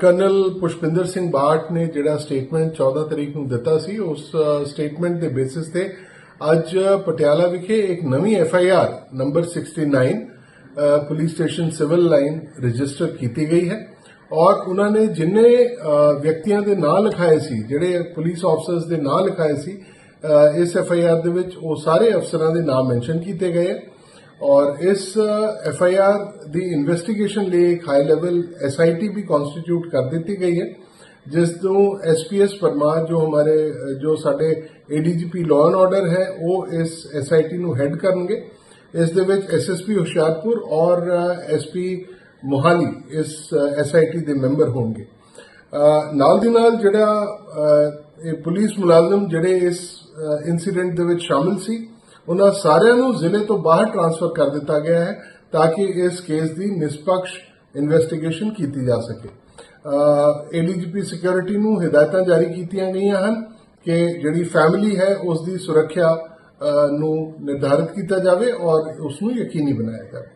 Colonel Pushpinder Singh ਬਾਟ ਨੇ ਜਿਹੜਾ statement 14 ਤਰੀਕ ਨੂੰ ਦਿੱਤਾ ਸੀ ਉਸ ਸਟੇਟਮੈਂਟ ਦੇ ਬੇਸਿਸ ਤੇ ਅੱਜ ਪਟਿਆਲਾ ਵਿਖੇ ਇੱਕ ਨਵੀਂ F I R number 69 a, police station civil line register ਕੀਤੀ ਗਈ ਹੈ। ਔਰ ਉਹਨਾਂ ਨੇ ਜਿੰਨੇ ਵਿਅਕਤੀਆਂ ਦੇ ਨਾਂ ਲਿਖਾਏ ਸੀ ਜਿਹੜੇ ਪੁਲਿਸ ਆਫਸਰਸ ਦੇ ਨਾਂ ਲਿਖਾਏ ਸੀ ਇਸ ਐਫ ਆਈ ਆਰ ਦੇ ਵਿੱਚ ਉਹ ਸਾਰੇ ਅਫਸਰਾਂ ਦੇ ਨਾਮ ਮੈਂਸ਼ਨ ਕੀਤੇ ਗਏ ਹੈ। ਔਰ ਇਸ ਐਫ ਆਈ ਆਰ ਦੀ ਇਨਵੈਸਟੀਗੇਸ਼ਨ ਲਈ ਇੱਕ high level S I T we constitute ਕਰ ਦਿੱਤੀ ਗਈ ਹੈ ਜਿਸ ਤੋਂ ਐਸ ਪੀ ਐਸ ਪਰਮਾਰ ਜੋ ਹਮਾਰੇ ਜੋ ਸਾਡੇ ਏਡੀਜੀਪੀ ਲਾਅ ਐਂਡ ਆਰਡਰ ਹੈ ਉਹ ਇਸ ਐਸ ਆਈ ਟੀ ਨੂੰ ਹੈਡ ਕਰਨਗੇ ਇਸ ਦੇ ਵਿੱਚ ਐਸ ਐਸ ਪੀ ਹੁਸ਼ਿਆਰਪੁਰ ਔਰ ਐਸ ਪੀ ਮੋਹਾਲੀ ਇਸ ਐਸ ਆਈ ਟੀ ਦੇ ਮੈਂਬਰ ਹੋਣਗੇ ਨਾਲ ਦੀ ਨਾਲ ਜਿਹੜਾ ਇਹ ਪੁਲਿਸ ਮੁਲਾਜ਼ਮ ਜਿਹੜੇ ਇਸ ਇਨਸੀਡੈਂਟ ਦੇ ਵਿੱਚ ਸ਼ਾਮਿਲ ਸੀ ਉਹਨਾਂ ਸਾਰਿਆਂ ਨੂੰ ਜ਼ਿਲ੍ਹੇ ਤੋਂ ਬਾਹਰ ਟਰਾਂਸਫਰ ਕਰ ਦਿੱਤਾ ਗਿਆ ਹੈ ਤਾਂ ਕਿ ਇਸ ਕੇਸ ਦੀ ਨਿਸ਼ਪਕਸ਼ ਇਨਵੈਸਟੀਗੇਸ਼ਨ ਕੀਤੀ ਜਾ ਸਕੇ। ਏਡੀਜੀਪੀ ਸਿਕਿਉਰਿਟੀ ਨੂੰ ਹਦਾਇਤਾਂ ਜਾਰੀ ਕੀਤੀਆਂ ਗਈਆਂ ਹਨ ਕਿ ਜਿਹੜੀ ਫੈਮਿਲੀ ਹੈ, ਉਸ ਦੀ ਸੁਰੱਖਿਆ ਨੂੰ ਨਿਰਧਾਰਿਤ ਕੀਤਾ ਜਾਵੇ ਔਰ ਉਸ ਨੂੰ ਯਕੀਨੀ ਬਣਾਇਆ ਜਾਵੇ।